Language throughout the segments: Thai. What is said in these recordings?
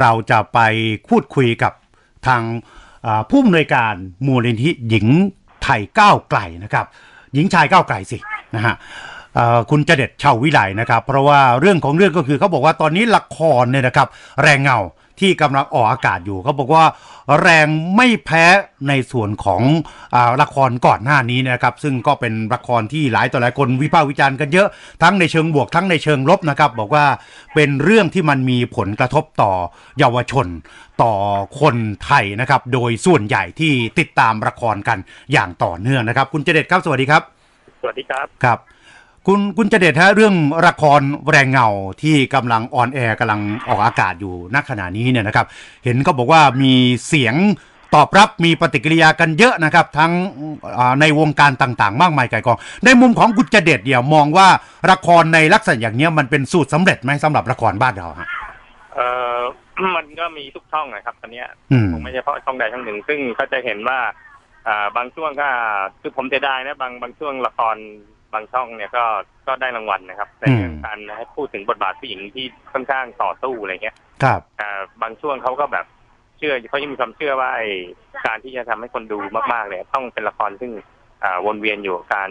เราจะไปพูดคุยกับทางผู้อำนวยการมูลนิธิหญิงไทยก้าวไกลนะครับ หญิงชายก้าวไกลสินะฮะ คุณจเด็ดเชาววิไลนะครับ เพราะว่าเรื่องของเรื่องก็คือเขาบอกว่าตอนนี้ละครเนี่ยนะครับ แรงเงาที่กำลังออกอากาศอยู่เขาบอกว่าแรงไม่แพ้ในส่วนของอาละครก่อนหน้านี้นะครับ ซึ่งก็เป็นละครที่หลายต่อหลายคนวิพากษ์วิจารณ์กันเยอะทั้งในเชิงบวกทั้งในเชิงลบนะครับ บอกว่าเป็นเรื่องที่มันมีผลกระทบต่อเยาวชนต่อคนไทยนะครับ โดยส่วนใหญ่ที่ติดตามละครกันอย่างต่อเนื่องนะครับ คุณเจเด็ดครับสวัสดีครับ สวัสดีครับครับ คุณคุณเจเด็ดฮะเรื่องละครแรงเงาที่กำลังออนแอร์กำลังออกอากาศอยู่ณขณะนี้เนี่ยนะครับ เห็นก็บอกว่ามีเสียงตอบรับมีปฏิกิริยากันเยอะนะครับ ทั้งอ่าในวงการต่างๆ มากมายไก่กอง ในมุมของคุณเจเด็ดเดี่ยวมองว่าละครในลักษณะอย่างเนี้ยมันเป็นสูตรสำเร็จไหมสำหรับละครบ้านเราฮะเอ่อมันก็มีทุกช่องนะครับตอนเนี้ยอืมคงไม่เฉพาะช่องใดช่องหนึ่ง ซึ่งก็จะเห็นว่าอ่าบางช่วงก็คือผมจะได้นะบางบางช่วงละคร บางช่องเนี่ยก็ก็ได้รางวัลนะครับในเรื่องการให้พูดถึงบทบาทผู้หญิงที่ค่อนข้างต่อสู้อะไรเงี้ยครับอ่าบางช่วงเขาก็แบบเชื่อเขายังมีความเชื่อว่าไอ้การที่จะทำให้คนดูมากๆเนี่ยต้องเป็นละครซึ่งอ่าวนเวียนอยู่กับการ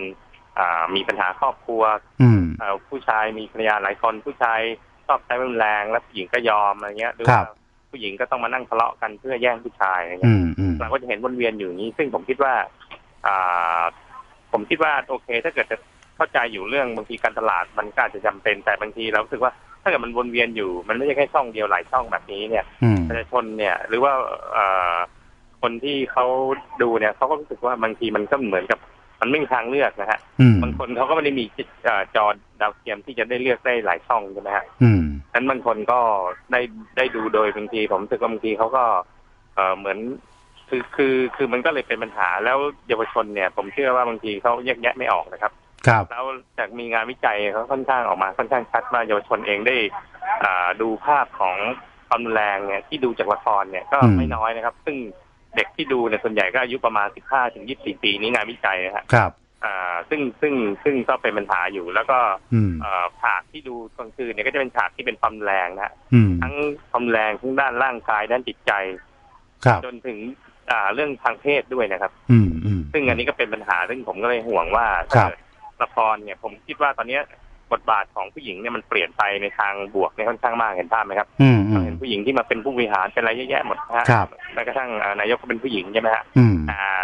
อ่ามีปัญหาครอบครัวอืมเอ่อผู้ชายมีภรรยาหลายคนผู้ชายชอบใช้รุนแรงแล้วผู้หญิงก็ยอมอะไรเงี้ยหรือครัว่าบผู้หญิงก็ต้องมานั่งทะเลาะกันเพื่อแย่งผู้ชายอะไรอืเงี้ยมอืมเราก็จะเห็นวนเวียนอยู่อย่างนี้ ซึ่งผมคิดว่า อ่า ผมคิดว่าโอเค ถ้าเกิดจะเข้าใจอยู่เรื่องบางทีการตลาดมันก็อาจจะจำเป็นแต่บางทีเรารู้สึกว่าถ้าเกิดมันวนเวียนอยู่มันไม่ใช่แค่ช่องเดียวหลายช่องแบบนี้เนี่ยอืมประชาชนเนี่ย หรือว่าเอ่อคนที่เขาดูเนี่ยเขาก็รู้สึกว่าบางทีมันก็เหมือนกับมันไม่มีทางเลือกนะฮะอืมบางคนเขาก็ไม่ได้มีเอ่อจอดาวเทียมที่จะได้เลือกได้หลายช่องใช่ไหมฮะอืมนั้นบางคนก็ได้ได้ดูโดยบางทีผมรู้สึกว่าบางทีเขาก็เอ่อเหมือน คือคือคือมันก็เลยเป็นปัญหาแล้วเยาวชนเนี่ย ผมเชื่อว่าบางทีเขาแยกแยะไม่ออกนะครับครับแล้วจากมีงานวิจัยเขาค่อนข้างออกมาค่อนข้างชัดว่าเยาวชนเองได้อ่าดูภาพของความรุนแรงเนี่ยที่ดูจากละครเนี่ยก็อืมไม่น้อยนะครับ ซึ่งเด็กที่ดูเนี่ยส่วนใหญ่ก็อายุประมาณ 15 ถึง 24 ปีนี้งานวิจัยนะฮะครับอ่าซึ่งซึ่งซึ่งก็เป็นปัญหาอยู่แล้วก็อืมเอ่อฉากที่ดูกลางคืนเนี่ยก็จะเป็นฉากที่เป็นความแรงนะฮะอืมทั้งความแรงทั้งด้านร่างกายด้านจิตใจครับจนถึง อ่าเรื่องทางเพศด้วยนะครับ อืมอืมซึ่งอันนี้ก็เป็นปัญหาซึ่งผมก็เลยห่วงว่าครัถ้าบเกิดละครเนี่ย ผมคิดว่าตอนเนี้ยบทบาทของผู้หญิงเนี่ยมันเปลี่ยนไปในทางบวกในยค่อนข้างมากเห็นภาพไหมครับอืมอืเรามเห็นผู้หญิงที่มาเป็นผู้บริหารเป็นอะไรเยอะแยะหมดนะฮะครับ แม้กระทั่งอ่านายกก็เป็นผู้หญิงใช่ไหมฮะ อืม อ่า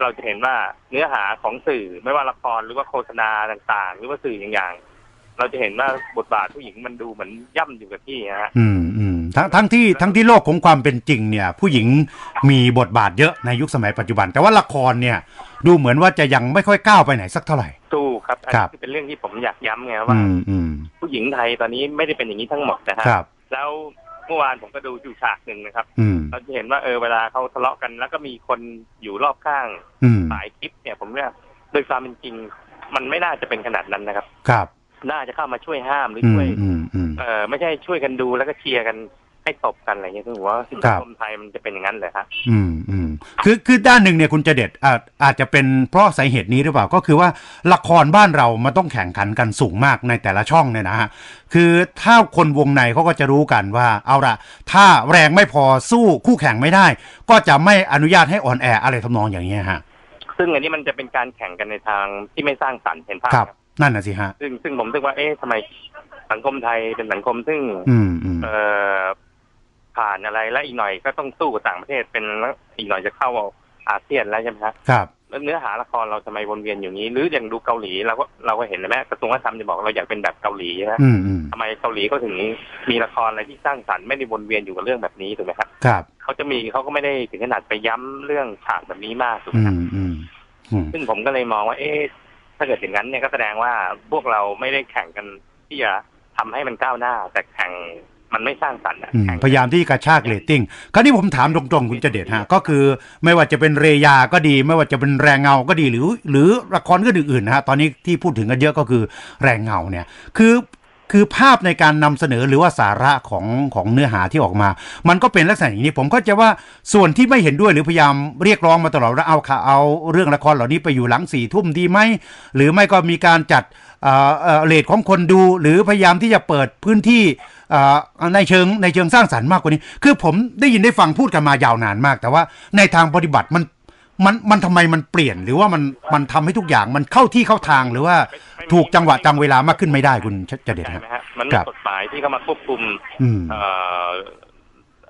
เราจะเห็นว่าเนื้อหาของสื่อไม่ว่าละครหรือว่าโฆษณาต่างๆ หรือว่าสื่ออย่างๆเราจะเห็นว่าบทบาทผู้หญิงมันดูเหมือนย่ำอยู่กับที่นะฮะอืมอืม ทั้งทั้งที่ทั้งที่โลกของความเป็นจริงเนี่ย ผู้หญิงมีบทบาทเยอะในยุคสมัยปัจจุบัน แต่ว่าละครเนี่ย ดูเหมือนว่าจะยังไม่ค่อยก้าวไปไหนสักเท่าไหร่ถูกครับอันครันี้บคือเป็นเรื่องที่ผมอยากย้ำไงอืว่ามอืมผู้หญิงไทยตอนนี้ไม่ได้เป็นอย่างนี้ทั้งหมดนะฮะครับ แล้วเมื่อวานผมก็ดูอยู่ฉากหนึ่งนะครับอืมเราจะเห็นว่าเออเวลาเขาทะเลาะกันแล้วก็มีคนอยู่รอบข้างอืมถ่ายคลิปเนี่ยผมว่าโดยความเป็นจริง มันไม่น่าจะเป็นขนาดนั้นนะครับ ครับ น่าจะเข้ามาช่วยห้ามหรืออืช่มวยอืมอืมเออไม่ใช่ช่วยกันดูแล้วก็เชียร์กัน ให้ตบกันอะไรเงี้ยซึ่งผมว่าสังครับคมไทยมันจะเป็นอย่างนั้นเลยครับอืมอืมคือคือด้านหนึ่งเนี่ยคุณจะเด็ดอาจอาจจะเป็นเพราะสาเหตุนี้หรือเปล่าก็คือว่าละครบ้านเรามันต้องแข่งขันกันสูงมากในแต่ละช่องเนี่ยนะฮะคือถ้าคนวงในเขาก็จะรู้กันว่า เอาละถ้าแรงไม่พอสู้คู่แข่งไม่ได้ ก็จะไม่อนุญาตให้อ่อนแออะไรทำนองอย่างนี้ยฮะซึ่งอันนี้มันจะเป็นการแข่งกันในทางที่ไม่สร้างสรรค์เห็นภาพครับครับนั่นน่ะสิฮะซึ่งซึ่งผมคิดว่าเอ๊ะทำไมสังคมไทยเป็นสังคมซึ่งอืมอืมเอ่อ ผ่านอะไร แล้วอีกหน่อยก็ต้องสู้กับต่างประเทศเป็นแล้วอีกหน่อยจะเข้าอาเซียนแล้วใช่ไหมครับครับแล้วเนื้อหาละครเราทำไมวนเวียนอย่างนี้ หรืออย่างดูเกาหลีเราก็เราก็เห็นนะแม่กระทรวงวัฒนธรรมจะบอกเราอยากเป็นแบบเกาหลีนะอืมอืมทำไมเกาหลีก็ถึงมีละครอะไรที่สร้างสรรค์ไม่ได้วนเวียนอยู่กับเรื่องแบบนี้ถูกไหมครับครับเขาจะมีเขาก็ไม่ได้ถึงขนาดไปย้ำเรื่องฉากแบบนี้มากถูกไหอืมครับมอืมอืมซึ่งผมก็เลยมองว่า เอ๊ะถ้าเกิดอย่างนั้นเนี่ยก็แสดงว่าพวกเราไม่ได้แข่งกันที่จะทำให้มันก้าวหน้า แต่แข่ง มันไม่สร้างสรรค์อะอืมแข่งพยายามที่กระชากเรตติ้งคราวนี้ผมถามตรงๆ คุณเจเดชฮะ ก็คือไม่ว่าจะเป็นเรยาก็ดี ไม่ว่าจะเป็นแรงเงาก็ดีหรือ หรือละครก็อื่นๆนะฮะ ตอนนี้ที่พูดถึงกันเยอะก็คือแรงเงาเนี่ย คือคือภาพในการนำเสนอหรือว่าสาระของของเนื้อหาที่ออกมา มันก็เป็นลักษณะอย่างนี้ ผมก็จะว่าส่วนที่ไม่เห็นด้วยหรือพยายามเรียกร้องมาตลอดว่าเอาค่ะเอาเรื่องละครเหล่านี้ไปอยู่หลังสี่ทุ่มดีไหมหรือไม่ก็มีการจัด เอ่อเอ่อเลทของคนดูหรือพยายามที่จะเปิดพื้นที่เอ่อในเชิงในเชิงสร้างสรรค์มากกว่านี้ คือผมได้ยินได้ฟังพูดกันมายาวนานมาก แต่ว่าในทางปฏิบัติมันมันมันทำไมมันเปลี่ยนหรือว่ามันมันทำให้ทุกอย่างมันเข้าที่เข้าทางหรือว่าไม่มีถูกจังหวะจังเวลามากขึ้นไม่ได้คุณจะเด็ดใช่ครับไหมฮะมันครับกฎหมายที่เข้ามาควบคุมอืมเอ่อ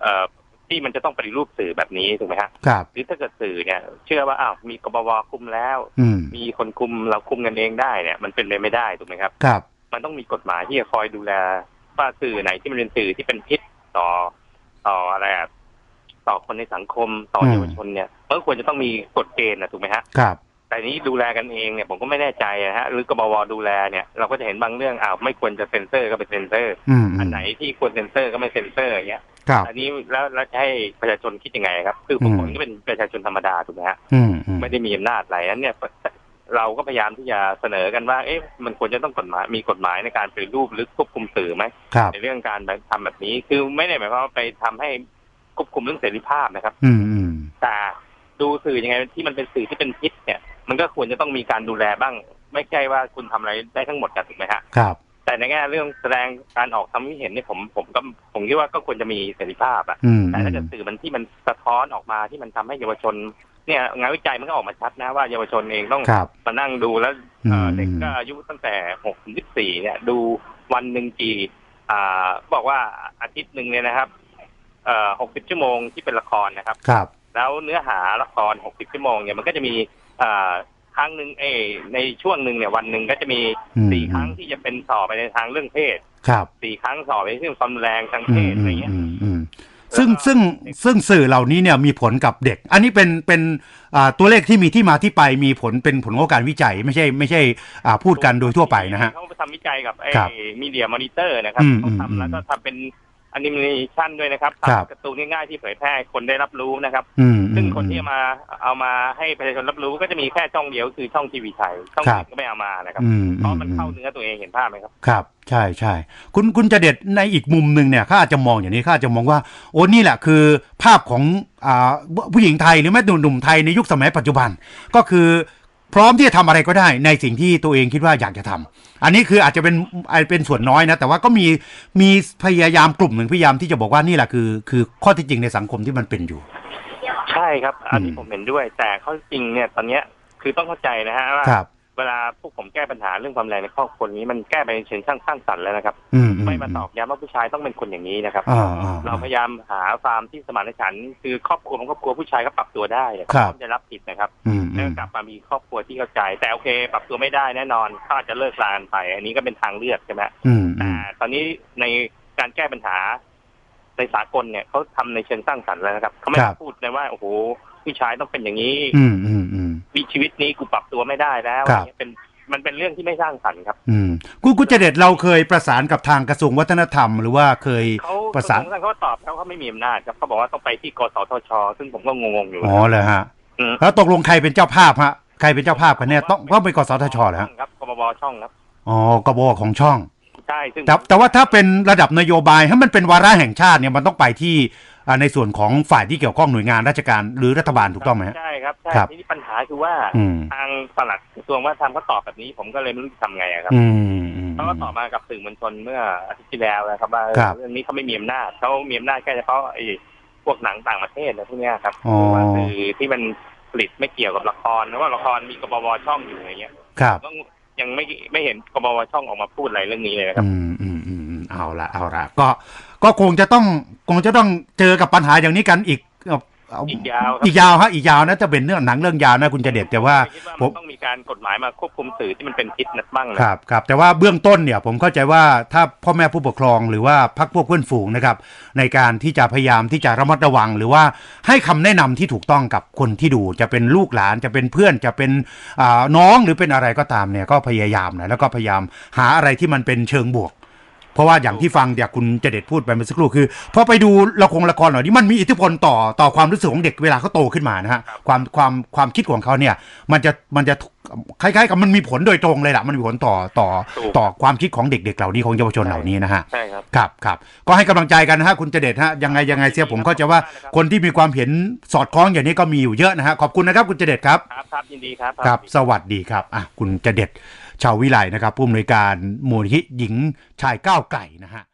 เอ่อ ที่มันจะต้องปฏิรูปสื่อแบบนี้ถูกไหมฮะครับหรือถ้าเกิดสื่อเนี่ย เชื่อว่าอ้าวมีกบวคุมแล้วอืมมีคนคุมเราคุมกันเองได้เนี่ย มันเป็นไปไม่ได้ถูกไหมครับครับ มันต้องมีกฎหมายที่จะคอยดูแลว่าสื่อไหนที่มันเป็นสื่อที่เป็นพิษต่อต่ออะไรอะต่อคนในสังคมต่ออืมเยาวชนเนี่ยมันก็ควรจะต้องมีกฎเกณฑ์นะถูกไหมฮะครับแต่นี้ดูแลกันเองเนี่ยผมก็ไม่แน่ใจนะฮะหรือกบวดูแลเนี่ยเราก็จะเห็นบางเรื่องอ้าวไม่ควรจะเซ็นเซอร์ก็ไปเซ็นเซอร์อืมอันไหนที่ควรเซ็นเซอร์ก็ไม่เซ็นเซอร์อย่างเงี้ยครับ อันนี้แล้วแล้วจะให้ประชาชนคิดยังไงครับ คือผมอืมผมก็เป็นประชาชนธรรมดาถูกไหมฮะอืมอืมไม่ได้มีอำนาจอะไรนั้นเนี่ยเราก็พยายามที่จะเสนอกันว่า เอ๊ะ มันควรจะต้องกฎหมาย มีกฎหมายในการปฏิรูปหรือควบคุมสื่อไหมครับในเรื่องการแบบทำแบบนี้ คือไม่ได้หมายความว่าไปทำให้ควบคุมเรื่องเสรีภาพนะครับอืมอืมแต่ดูสื่อยังไงที่มันเป็นสื่อที่เป็นพิษเนี่ย มันก็ควรจะต้องมีการดูแลบ้าง ไม่ใช่ว่าคุณทำอะไรได้ทั้งหมดกันถูกไหมฮะ ครับ แต่ในแง่เรื่องแสดงการออกความคิดเห็นเนี่ยผมผมก็ผมคิดว่าก็ควรจะมีเสรีภาพอะอืมแต่ถ้าเกิดสื่อมันที่มันสะท้อนออกมาที่มันทำให้เยาวชนเนี่ยงานวิจัยมันก็ออกมาชัดนะว่าเยาวชนเองต้องครับมานั่งดูแล้วเอ่ออมเด็กก็อายุตั้งแต่หกถึงสิบสี่เนี่ยดูวันหนึ่งกี่อ่าบอกว่าอาทิตย์หนึ่งเนี่ยนะครับเอ่อหกสิบชั่วโมงที่เป็นละครนะครับครับ แล้วเนื้อหาละคร60ชั่วโมงเนี่ยมันก็จะมีเอ่อ ครั้งหนึ่งเอยในช่วงหนึ่งเนี่ยวันหนึ่งก็จะมีอืม สี่ครั้งที่จะเป็นสอบไปในทางเรื่องเพศครับสี่ครั้งสอบไปเรื่องความรุนแรงทางอืเพมศอะไรอืมเงี้ย อืมอืมซึ่งแล้วก็ซึ่งซึ่งสื่อเหล่านี้เนี่ยมีผลกับเด็ก อันนี้เป็นเป็นอ่าตัวเลขที่มีที่มาที่ไปมีผลเป็นผลของการวิจัยไม่ใช่ไม่ใช่อ่าพูดกันโดยทั่วไปนะฮะ เขาไปทำวิจัยกับไอ้ครับมีเดียมอนิเตอร์นะครับอืมเขาอืมทำแล้วก็ทำเป็นแอนิเมชันด้วยนะครับครับทำการ์ตูนง่ายๆที่เผยแพร่ให้คนได้รับรู้นะครับอืมซึ่งอืมคนที่เอามาเอามาให้ประชาชนรับรู้ก็จะมีแค่ช่องเดียวคือช่องทีวีไทยช่องครับอื่นก็ไม่เอามานะครับอืมเพราะมันเข้าเนื้อตัวเองเห็นภาพไหมครับครับ ใช่ใช่คุณคุณจะเด็ดในอีกมุมหนึ่งเนี่ยข้าอาจจะมองอย่างนี้ข้าอาจจะมองว่า โอ้นี่แหละคือภาพของอ่าผู้หญิงไทยหรือแม้แต่หนุ่มๆไทยในยุคสมัยปัจจุบันก็คือ พร้อมที่จะทำอะไรก็ได้ในสิ่งที่ตัวเองคิดว่าอยากจะทำอันนี้คืออาจจะเป็นอาจเป็นส่วนน้อยนะ แต่ว่าก็มีมีพยายามกลุ่มหนึ่งพยายามที่จะบอกว่านี่แหละคือ คือข้อเที่จริงในสังคมที่มันเป็นอยู่ ใช่ครับ อันนี้อืมผมเห็นด้วย แต่ข้อจริงเนี่ยตอนเนี้ยคือต้องเข้าใจนะฮะว่าครับ เวลาพวกผมแก้ปัญหาเรื่องความแรงในครอบครัวนี้มันแก้ไปในเชิงสร้างสร้างสรรค์แล้วนะครับ อืม ไม่มาตอกย้ำว่าผู้ชายต้องเป็นคนอย่างนี้นะครับ อ่าอ่าเราพยายามหาฟาร์มที่สมานฉันท์คือครอบครัวของครอบครัวผู้ชายก็ปรับตัวได้เขาครับพร้อมจะรับผิดนะครับอืมอืแล้วมกลับมามีครอบครัวที่เข้าใจ แต่โอเค ปรับตัวไม่ได้แน่นอนเขาอาจจะเลิกลากันไป อันนี้ก็เป็นทางเลือกใช่ไหมอืมอืแต่มตอนนี้ในการแก้ปัญหาในสากลเนี่ยเขาทำในเชิงสร้างสรรค์แล้วนะครับเขาไม่ได้พูดนะว่าโอ้โหผู้ชายต้องเป็นอย่างนี้ อืมอืมอืมวิ ชีวิตนี้กูปรับตัวไม่ได้แล้วครับ เนี่ยเป็นมันเป็นเรื่องที่ไม่สร้างสรรค์ครับอืมคุณกุณเจเด็ดเราเคยประสานกับทางกระทรวงวัฒนธรรม หรือว่าเคยเขาประสานเขาเขาตอบเขาเขาไม่มีอำนาจครับเขาบอกว่าต้องไปที่กสทช ซึ่งผมก็งงๆอยู่อ๋อเลยฮะอืมแล้วตกลงใครเป็นเจ้าภาพฮะใครเป็นเจ้าภาพกันเนี่ยต้องต้องเป็นกสทชเหรอฮะครับกบวช่องครับอ๋อกบของช่อง ใช่ซึ่งแต่แต่ว่าถ้าเป็นระดับนโยบายถ้ามันเป็นวาระแห่งชาติเนี่ยมันต้องไปที่อ่า ในส่วนของฝ่ายที่เกี่ยวข้องหน่วยงานราชการหรือรัฐบาลถูกต้องไหมฮะใช่ครับใช่ครับทีนี้ปัญหาคือว่าอืมทางปลัดกระทรวงวัฒนธรรมเขาตอบแบบนี้ผมก็เลยไม่รู้จะทำไงอะครับอืมอืมเขาก็ตอบมากับสื่อมวลชนเมื่ออาทิตย์ที่แล้วนะครับว่าครับเรื่องนี้เขาไม่มีอำนาจเขามีอำนาจแค่เฉพาะไอ้พวกหนังต่างประเทศอะไรพวกเนี้ยครับอ๋อหรือว่าสื่อที่มันผลิตไม่เกี่ยวกับละครเพราะว่าละครมีกบวช่องอยู่อะไรเงี้ยครับก็ยังไม่ไม่เห็นกบวช่องออกมาพูดอะไรเรื่องนี้เลยนะครับ อืมอืมอืมอืมเอาละเอาละก็ ก็คงจะต้องคงจะต้องเจอกับปัญหาอย่างนี้กันอีกเอ่อเอาอีกยาวครับอีกยาวฮะอีกยาวนะจะเป็นเรื่องหนังเรื่องยาวนะคุณเจเด็ดแต่ว่าคิดว่าผมัมนต้องมีการกฎหมายมาควบคุมสื่อที่มันเป็นพิษนะบ้างนะครับครับแต่ว่าเบื้องต้นเนี่ยผมเข้าใจว่าถ้าพ่อแม่ผู้ปกครองหรือว่าพักพวกเพื่อนฝูงนะครับในการที่จะพยายามที่จะระมัดระวัง หรือว่าให้คำแนะนำที่ถูกต้องกับคนที่ดูจะเป็นลูกหลานจะเป็นเพื่อนจะเป็นอ่าน้องหรือเป็นอะไรก็ตามเนี่ยก็พยายามนะแล้วก็พยายามหาอะไรที่มันเป็นเชิงบวก เพราะว่าอย่างที่ฟังจากคุณเจเด็ดพูดไปเมื่อสักครู่คือพอไปดูละครละครเหล่านี้มันมีอิทธิพลต่อต่อความรู้สึกของเด็กเวลาเขาโตขึ้นมานะฮะความความความคิดของเขาเนี่ย มันจะมันจะคล้ายๆกับมันมีผลโดยตรงเลยล่ะมันมีผลต่อต่อถูกต่อความคิดของเด็ก ๆ เหล่านี้ของเยาวชนเหล่านี้นะฮะใช่ครับครับครับก็ให้กำลังใจกันนะฮะคุณเจเดชฮะยังไงยังไงเสียผมก็จะว่าคนที่มีความเห็นสอดคล้องอย่างนี้ก็มีอยู่เยอะนะฮะขอบคุณนะครับคุณเจเดชครับครับครับยินดีครับครับ สวัสดีครับอะคุณเจเดช ชาววิไลนะครับผู้อำนวยการมูลนิธิหญิงชายก้าวไก่นะฮะ